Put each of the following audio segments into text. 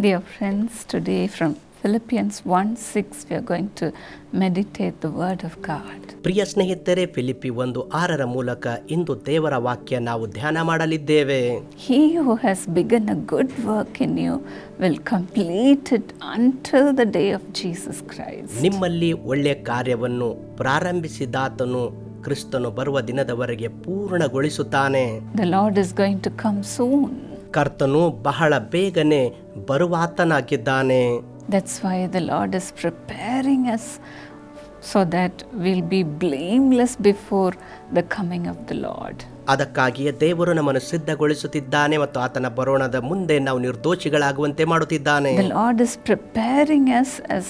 Dear friends, today from Philippians 1 6, we are going to meditate the Word of God. ಪ್ರಿಯ ಸ್ನೇಹಿತರೆ ಫಿಲಿಪಿ ಒಂದು ಆರರ ಮೂಲಕ ಇಂದು ದೇವರ ವಾಕ್ಯ ನಾವು ಧ್ಯಾನ ಮಾಡಲಿದ್ದೇವೆ He who has begun a good work in you will complete it until the day of Jesus Christ. ನಿಮ್ಮಲ್ಲಿ ಒಳ್ಳೆಯ ಕಾರ್ಯವನ್ನು ಪ್ರಾರಂಭಿಸಿದಾತನು ಕ್ರಿಸ್ತನು ಬರುವ ದಿನದವರೆಗೆ ಪೂರ್ಣಗೊಳಿಸುತ್ತಾನೆ The Lord is going to come soon. ಕರ್ತನು ಬಹಳ ಬೇಗನೆ ಬರುವಾತನಾಗಿದ್ದಾನೆ. That's why the Lord is preparing us so that will be blameless before the coming of the Lord ಅದಕ್ಕಾಗಿಯೇ ದೇವರು ನಮ್ಮನ್ನು ಸಿದ್ಧಗೊಳಿಸುತ್ತಿದ್ದಾನೆ ಮತ್ತು ಆತನ ಬರೋಣದ ಮುಂದೆ ನಾವು ನಿರ್ದೋಷಿಗಳಾಗುವಂತೆ ಮಾಡುತ್ತಿದ್ದಾನೆ. The Lord is preparing us as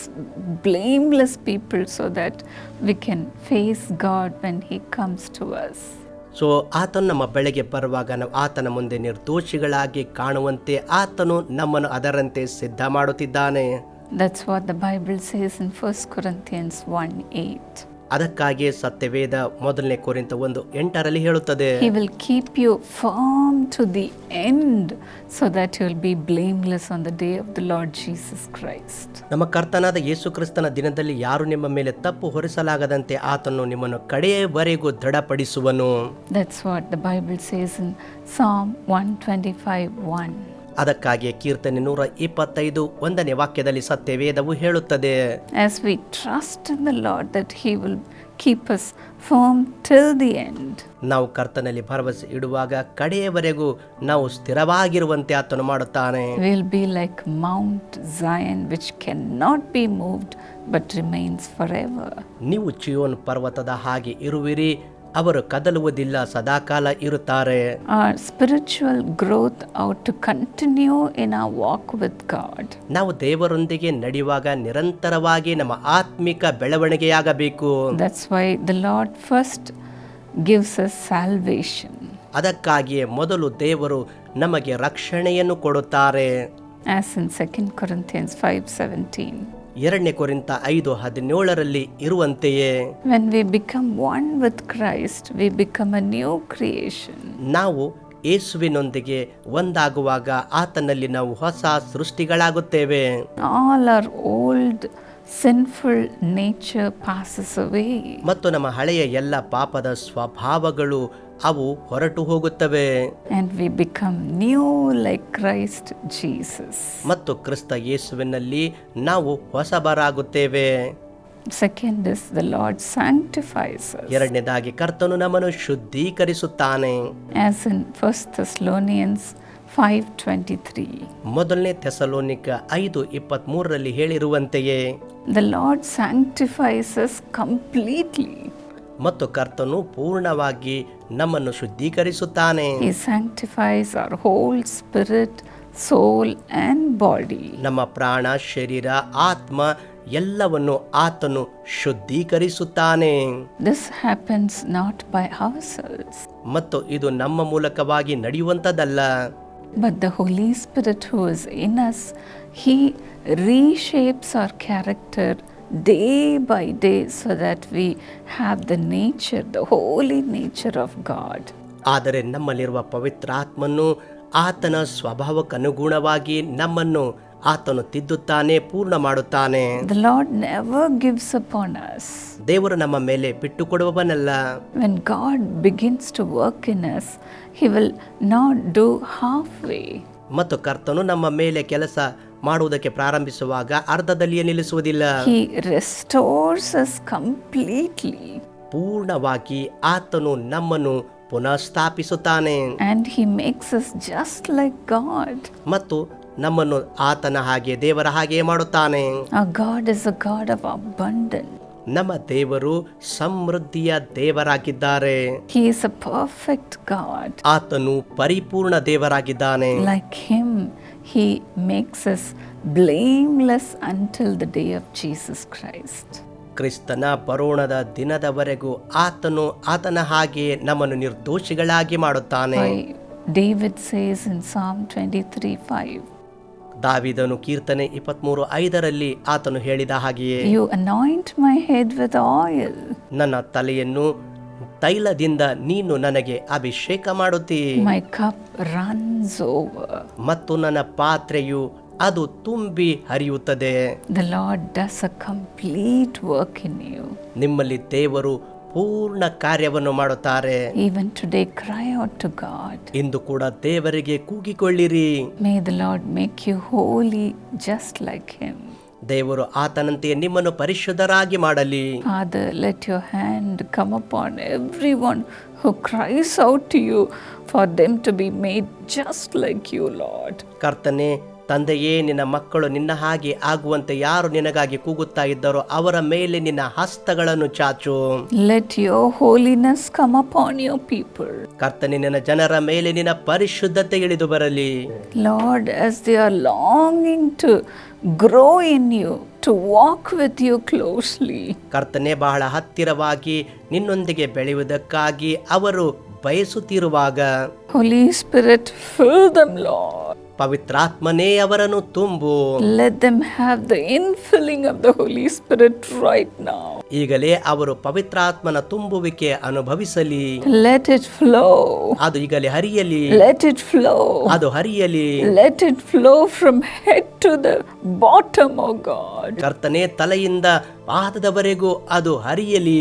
blameless people so that we can face God when he comes to us. So ಆತನು ನಮ್ಮ ಬೆಳೆಗೆ ಬರುವಾಗ ನಾವು ಆತನ ಮುಂದೆ ನಿರ್ದೋಷಿಗಳಾಗಿ ಕಾಣುವಂತೆ ಆತನು ನಮ್ಮನ್ನು ಅದರಂತೆ ಸಿದ್ಧ ಮಾಡುತ್ತಿದ್ದಾನೆ That's what the Bible says in 1 Corinthians 1 8. ಅದಕ್ಕಾಗಿಯೇ ಸತ್ಯವೇದ ಮೊದಲನೇ ಕೋರಿಂತ ಒಂದು ಎಂಟರಲ್ಲಿ ಹೇಳುತ್ತದೆ He will keep you firm to the end so that you will be blameless on the day of the Lord Jesus Christ. ನಮ್ಮ ಕರ್ತನಾದ ಯೇಸು ಕ್ರಿಸ್ತನ ದಿನದಲ್ಲಿ ಯಾರು ನಿಮ್ಮ ಮೇಲೆ ತಪ್ಪು ಹೊರಿಸಲಾಗದಂತೆ ಆತನು ನಿಮ್ಮನ್ನು ಕಡೆಯವರೆಗೂ ದೃಢಪಡಿಸುವನು That's what the Bible says in Psalm 125 1. ಅದಕ್ಕಾಗಿಯೇ ಕೀರ್ತನೆ ನೂರ ಇಪ್ಪತ್ತೈದು ಒಂದನೇ ವಾಕ್ಯದಲ್ಲಿ ಸತ್ಯವೇದವು ಹೇಳುತ್ತದೆ As we trust in the Lord that He will keep us firm till the end. ನಾವು ಕರ್ತನಲ್ಲಿ ಭರವಸೆ ಇಡುವಾಗ ಕಡೆಯವರೆಗೂ ನಾವು ಸ್ಥಿರವಾಗಿರುವಂತೆ ಆತನು ಮಾಡುತ್ತಾನೆ We'll be like Mount Zion, which cannot be moved but remains forever. ನೀವು ಚಿಯೋನ್ ಪರ್ವತದ ಹಾಗೆ ಇರುವಿರಿ ಅವರು ಕದಲುವುದಿಲ್ಲ ಸದಾಕಾಲ ಇರುತ್ತಾರೆ. Spiritual growth ought to continue in a walk with God ನಾವು ದೇವರೊಂದಿಗೆ ನಡೆಯುವಾಗ ನಿರಂತರವಾಗಿ ನಮ್ಮ ಆತ್ಮಿಕ ಬೆಳವಣಿಗೆಯಾಗಬೇಕು. That's why the Lord first gives a salvation ಅದಕ್ಕಾಗಿಯೇ ಮೊದಲು ದೇವರು ನಮಗೆ ರಕ್ಷಣೆಯನ್ನು ಕೊಡುತ್ತಾರೆ. ಆಸ್ ಇನ್ ಸೆಕೆಂಡ್ ಕೊರಂಥಿಯನ್ಸ್ 5:17 ಎರಡನೇ ಕೊರಿಂತ ಐದು ಹದಿನೇಳರಲ್ಲಿ ಇರುವಂತೆಯೇ When we become one with Christ, we become a new creation. ನಾವು ಯೇಸುವಿನೊಂದಿಗೆ ಒಂದಾಗುವಾಗ ಆತನಲ್ಲಿ ನಾವು ಹೊಸ ಸೃಷ್ಟಿಗಳಾಗುತ್ತೇವೆ All are old sinful nature passes away. ಮತ್ತು ನಮ್ಮ ಹಳೆಯ ಎಲ್ಲ ಪಾಪದ ಸ್ವಭಾವಗಳು ಅವು ಹೊರಟು ಹೋಗುತ್ತವೆ And we become new like Christ Jesus. ಮತ್ತು ಕ್ರಿಸ್ತ ಯೇಸುವಿನಲ್ಲಿ ನಾವು ಹೊಸಬರಾಗುತ್ತೇವೆ Second is the Lord sanctifies us. ಎರಡನೇದಾಗಿ ಕರ್ತನು ನಮ್ಮನ್ನು ಶುದ್ಧೀಕರಿಸುತ್ತಾನೆ As in 1 Thessalonians 5:23. ಮೊದಲನೇ ಥೆಸಲೋನಿಕ ಐದು ರಲ್ಲಿ ಹೇಳಿರುವಂತೆಯೇ The Lord sanctifies us completely. ಮತ್ತು ಕರ್ತನು ಪೂರ್ಣವಾಗಿ ನಮ್ಮನ್ನು ಶುದ್ಧೀಕರಿಸುತ್ತಾನೆ. He sanctifies our whole spirit soul and body ನಮ್ಮ ಪ್ರಾಣ ಶರೀರ ಆತ್ಮ ಎಲ್ಲವನ್ನು ಆತನು ಶುದ್ಧೀಕರಿಸುತ್ತಾನೆ. This happens not by house ಮತ್ತು ಇದು ನಮ್ಮ ಮೂಲಕವಾಗಿ ನಡೆಯುವಂಥದ್ದಲ್ಲ. But the Holy Spirit who is in us, He reshapes our character day by day so that we have the nature, the holy nature of God. ಆದರೆ ನಮ್ಮಲ್ಲಿರುವ ಪವಿತ್ರಾತ್ಮನು ಆತನ ಸ್ವಭಾವಕ್ಕನುಗುಣವಾಗಿ ನಮ್ಮನ್ನು ಆತನು ತಿದ್ದುತ್ತಾನೆ ಪೂರ್ಣ ಮಾಡುತ್ತಾನೆ. ದೇವರು ನಮ್ಮ ಮೇಲೆ ಬಿಟ್ಟು ಕೊಡುವವನಲ್ಲ when God begins to work in us he will not do halfway ಮತ್ತು ಕರ್ತನು ನಮ್ಮ ಮೇಲೆ ಕೆಲಸ ಮಾಡುವುದಕ್ಕೆ ಪ್ರಾರಂಭಿಸುವಾಗ ಅರ್ಧದಲ್ಲಿ ನಿಲ್ಲಿಸುವುದಿಲ್ಲ. ಹಿ ರೆಸ್ಟೋರ್ಸ್ ಅಸ್ ಕಂಪ್ಲೀಟ್ಲಿ ಪೂರ್ಣವಾಗಿ ಆತನು ನಮ್ಮನ್ನು ಪುನಃ ಸ್ಥಾಪಿಸುತ್ತಾನೆ and he makes us just like God ಮತ್ತು ನಮ್ಮನ್ನು ಆತನ ಹಾಗೆ ದೇವರ ಹಾಗೆ ಮಾಡುತ್ತಾನೆ. God God is a God of abundance. ನಮ್ಮ ದೇವರು ಸಮೃದ್ಧಿಯ ದೇವರಾಗಿದ್ದಾರೆ. He is a perfect God. ಆತನು ಪರಿಪೂರ್ಣ ದೇವರಾಗಿದ್ದಾನೆ. Like Him, He makes us blameless until the day of Jesus Christ ಕ್ರಿಸ್ತನ ಬರೋಣದ ದಿನದವರೆಗೂ ಆತನು ಆತನ ಹಾಗೆ ನಮ್ಮನ್ನು ನಿರ್ದೋಷಿಗಳಾಗಿ ಮಾಡುತ್ತಾನೆ. David David says in Psalm 23 5, ದಾವಿದನು ಕೀರ್ತನೆ ಇಪ್ಪತ್ಮೂರು ಐದರಲ್ಲಿ ಆತನು ಹೇಳಿದ ಹಾಗೆಯೇ You anoint my head with oil. ನನ್ನ ತಲೆಯನ್ನು ತೈಲದಿಂದ ನೀನು ನನಗೆ ಅಭಿಷೇಕ ಮಾಡುತ್ತಿ My cup runs over. ಮತ್ತು ನನ್ನ ಪಾತ್ರೆಯು ಅದು ತುಂಬಿ ಹರಿಯುತ್ತದೆ The Lord does a complete work in you. ನಿಮ್ಮಲ್ಲಿ ದೇವರು ಪೂರ್ಣ ಕಾರ್ಯವನ್ನು ಮಾಡುತ್ತಾರೆ. Even today cry out to God ಇಂದು ಕೂಡ ದೇವರಿಗೆ ಕೂಗಿಕೊಳ್ಳಿರಿ. May the Lord make you holy just like him ದೇವರು ಆತನಂತೆ ನಿಮ್ಮನ್ನು ಪರಿಶುದ್ಧರಾಗಿ ಮಾಡಲಿ. Father let your hand come upon everyone who cries out to you for them to be made just like you Lord ಕರ್ತನೆ ತಂದೆಯೇ ನಿನ್ನ ಮಕ್ಕಳು ನಿನ್ನ ಹಾಗೆ ಆಗುವಂತೆ ಯಾರು ನಿನಗಾಗಿ ಕೂಗುತ್ತಾ ಇದ್ದಾರೋ ಅವರ ಮೇಲೆ ನಿನ್ನ ಹಸ್ತಗಳನ್ನು ಚಾಚು. Let your holiness come upon your people ಕರ್ತನೆ ನಿನ್ನ ಜನರ ಮೇಲೆ ನಿನ್ನ ಪರಿಶುದ್ಧತೆ ಇಳಿದು ಬರಲಿ. Lord as they are longing to grow in you to walk with you closely ಕರ್ತನೆ ಬಹಳ ಹತ್ತಿರವಾಗಿ ನಿನ್ನೊಂದಿಗೆ ಬೆಳೆಯುವುದಕ್ಕಾಗಿ ಅವರು ಬಯಸುತ್ತಿರುವಾಗ. Holy Spirit fill them Lord. ಪವಿತ್ರಾತ್ಮನೇ ಅವರನ್ನು ತುಂಬು Let them have the infilling of the Holy Spirit right now. ಈಗಲೇ ಅವರು ಪವಿತ್ರಾತ್ಮನ ತುಂಬುವಿಕೆ ಅನುಭವಿಸಲಿ Let it flow. ಅದು ಈಗಲೇ ಹರಿಯಲಿ Let it flow. ಅದು ಹರಿಯಲಿ Let it flow from head to the bottom, oh God. ಕರ್ತನೆ ತಲೆಯಿಂದ ಪಾದದವರೆಗೂ ಅದು ಹರಿಯಲಿ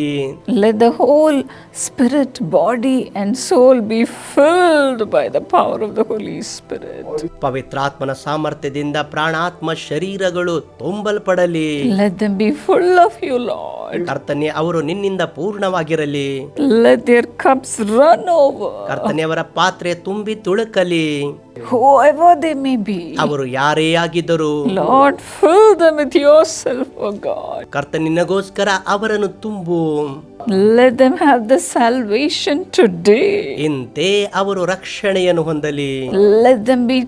Let the whole spirit, body, and soul be filled by the power of the Holy Spirit. ಪವಿತ್ರಾತ್ಮನ ಸಾಮರ್ಥ್ಯದಿಂದ ಪ್ರಾಣಾತ್ಮ ಶರೀರಗಳು ತುಂಬಲ್ಪಡಲಿ Let them be full of you, Lord. ಕರ್ತನೆ ಅವರು ನಿನ್ನಿಂದ ಪೂರ್ಣವಾಗಿರಲಿ Let their cups run over. ಕರ್ತನೆ ಅವರ ಪಾತ್ರೆ ತುಂಬಿ ತುಳುಕಲಿ Whoever they may be. ಅವರು ಯಾರೇ ಆಗಿದ್ದರು Lord, fill them with yourself, oh God. ಕರ್ತನಿನಗೋಸ್ಕರ ಅವರನ್ನು ತುಂಬು Let them have the salvation today. ಇಂತೆ ಅವರು ರಕ್ಷಣೆಯನ್ನು ಹೊಂದಲಿ Let them be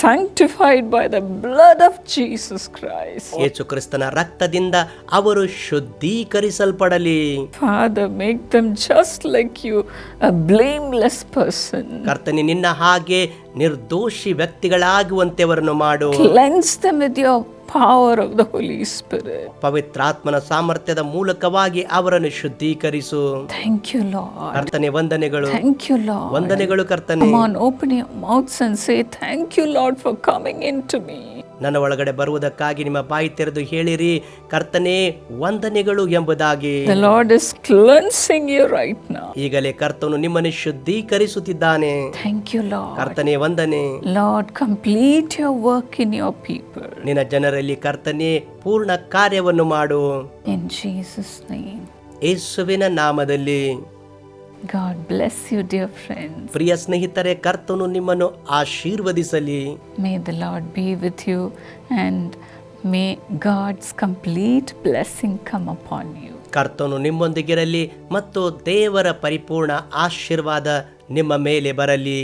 sanctified by the blood of Jesus Christ. ಯೇಸು ಕ್ರಿಸ್ತನ ರಕ್ತದಿಂದ ಅವರು ಶುದ್ಧೀಕರಿಸಲ್ಪಡಲಿ Father, make them just like you, a blameless person. ಕರ್ತನೆ ನಿನ್ನ ಹಾಗೆ ನಿರ್ದೋಷಿ ವ್ಯಕ್ತಿಗಳಾಗುವಂತೆವರನ್ನು ಮಾಡು. Lens the me the power of the police per ಪವಿತ್ರಾತ್ಮನ ಸಾಮರ್ಥ್ಯದ ಮೂಲಕವಾಗಿ ಅವರನ್ನು ಶುದ್ಧೀಕರಿಸು. ಥ್ಯಾಂಕ್ ಯು ಲಾರ್ಡ್ ಕರ್ತನೆ ವಂದನೆಗಳು. ಥ್ಯಾಂಕ್ ಯು ಲಾರ್ಡ್ ವಂದನೆಗಳು ಕರ್ತನೆ. ಮಾನ ಓಪನಿ mouth ಸೆನ್ಸೇ thank you lot for coming into me ನನ್ನ ಒಳಗಡೆ ಬರುವುದಕ್ಕಾಗಿ ನಿಮ್ಮ ಬಾಯಿ ತೆರೆದು ಹೇಳಿರಿ ಕರ್ತನೇ ವಂದನೆಗಳು ಎಂಬುದಾಗಿ The Lord is cleansing you right now. ಈಗಲೇ ಕರ್ತನು ನಿಮ್ಮನ್ನು ಶುದ್ಧೀಕರಿಸುತ್ತಿದ್ದಾನೆ Thank you, Lord. ಕರ್ತನೆ ವಂದನೆ Lord, complete your work in your people ನಿನ್ನ ಜನರಲ್ಲಿ ಕರ್ತನೆ ಪೂರ್ಣ ಕಾರ್ಯವನ್ನು ಮಾಡು In Jesus' name. ಯೇಸುವಿನ ನಾಮದಲ್ಲಿ God bless you, dear friends. ಪ್ರಿಯ ಸ್ನೇಹಿತರೆ ಕರ್ತನು ನಿಮ್ಮನ್ನು ಆಶೀರ್ವದಿಸಲಿ May the Lord be with you and may God's complete blessing come upon you. ಕರ್ತನು ನಿಮ್ಮೊಂದಿಗಿರಲಿ ಮತ್ತು ದೇವರ ಪರಿಪೂರ್ಣ ಆಶೀರ್ವಾದ ನಿಮ್ಮ ಮೇಲೆ ಬರಲಿ